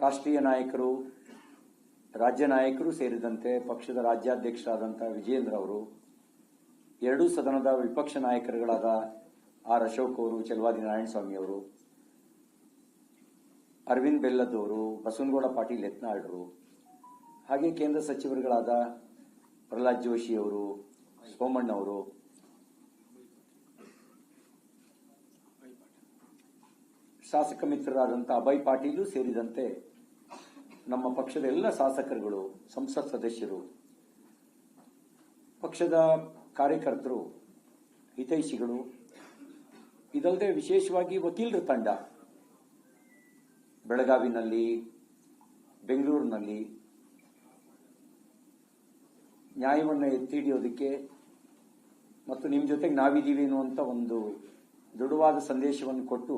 ರಾಷ್ಟ್ರೀಯ ನಾಯಕರು, ರಾಜ್ಯ ನಾಯಕರು ಸೇರಿದಂತೆ ಪಕ್ಷದ ರಾಜ್ಯಾಧ್ಯಕ್ಷರಾದಂಥ ವಿಜೇಂದ್ರ ಅವರು, ಎರಡೂ ಸದನದ ವಿಪಕ್ಷ ನಾಯಕರುಗಳಾದ ಆರ್ ಅಶೋಕ್ ಅವರು, ಚಲವಾದಿ ನಾರಾಯಣಸ್ವಾಮಿ ಅವರು, ಅರವಿಂದ್ ಬೆಲ್ಲದ್ ಅವರು, ಬಸವನಗೌಡ ಪಾಟೀಲ್ ಯತ್ನಾಳ್ರು ಹಾಗೆ ಕೇಂದ್ರ ಸಚಿವರುಗಳಾದ ಪ್ರಹ್ಲಾದ್ ಜೋಶಿ ಅವರು, ಸೋಮಣ್ಣ ಅವರು ಶಾಸಕ ಮಿತ್ರರಾದಂಥ ಅಭಯ್ ಪಾಟೀಲು ಸೇರಿದಂತೆ ನಮ್ಮ ಪಕ್ಷದ ಎಲ್ಲ ಶಾಸಕರುಗಳು, ಸಂಸತ್ ಸದಸ್ಯರು, ಪಕ್ಷದ ಕಾರ್ಯಕರ್ತರು, ಹಿತೈಷಿಗಳು, ಇದಲ್ಲದೆ ವಿಶೇಷವಾಗಿ ವಕೀಲರ ತಂಡ, ಬೆಳಗಾವಿನಲ್ಲಿ, ಬೆಂಗಳೂರಿನಲ್ಲಿ, ನ್ಯಾಯವನ್ನು ಎತ್ತಿ ಹಿಡಿಯೋದಕ್ಕೆ ಮತ್ತು ನಿಮ್ಮ ಜೊತೆಗೆ ನಾವಿದ್ದೀವಿ ಅನ್ನುವಂಥ ಒಂದು ದೃಢವಾದ ಸಂದೇಶವನ್ನು ಕೊಟ್ಟು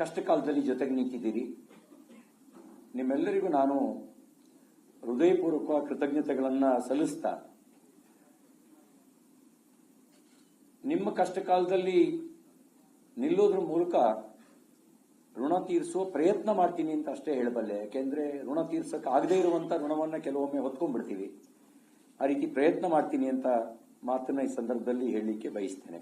ಕಷ್ಟ ಕಾಲದಲ್ಲಿ ಜೊತೆಗೆ ನಿಂತಿದ್ದೀರಿ. ನಿಮ್ಮೆಲ್ಲರಿಗೂ ನಾನು ಹೃದಯಪೂರ್ವಕ ಕೃತಜ್ಞತೆಗಳನ್ನು ಸಲ್ಲಿಸ್ತಾ, ನಿಮ್ಮ ಕಷ್ಟ ಕಾಲದಲ್ಲಿ ನಿಲ್ಲೋದ್ರ ಮೂಲಕ ಋಣ ತೀರಿಸುವ ಪ್ರಯತ್ನ ಮಾಡ್ತೀನಿ ಅಂತ ಅಷ್ಟೇ ಹೇಳಬಲ್ಲೆ. ಯಾಕೆಂದ್ರೆ ಋಣ ತೀರ್ಸಕ್ಕೆ ಆಗದೇ ಇರುವಂತ ಋಣವನ್ನ ಕೆಲವೊಮ್ಮೆ ಹೊತ್ಕೊಂಡ್ಬಿಡ್ತೀವಿ. ಆ ರೀತಿ ಪ್ರಯತ್ನ ಮಾಡ್ತೀನಿ ಅಂತ ಮಾತನ್ನ ಈ ಸಂದರ್ಭದಲ್ಲಿ ಹೇಳಲಿಕ್ಕೆ ಬಯಸ್ತೇನೆ.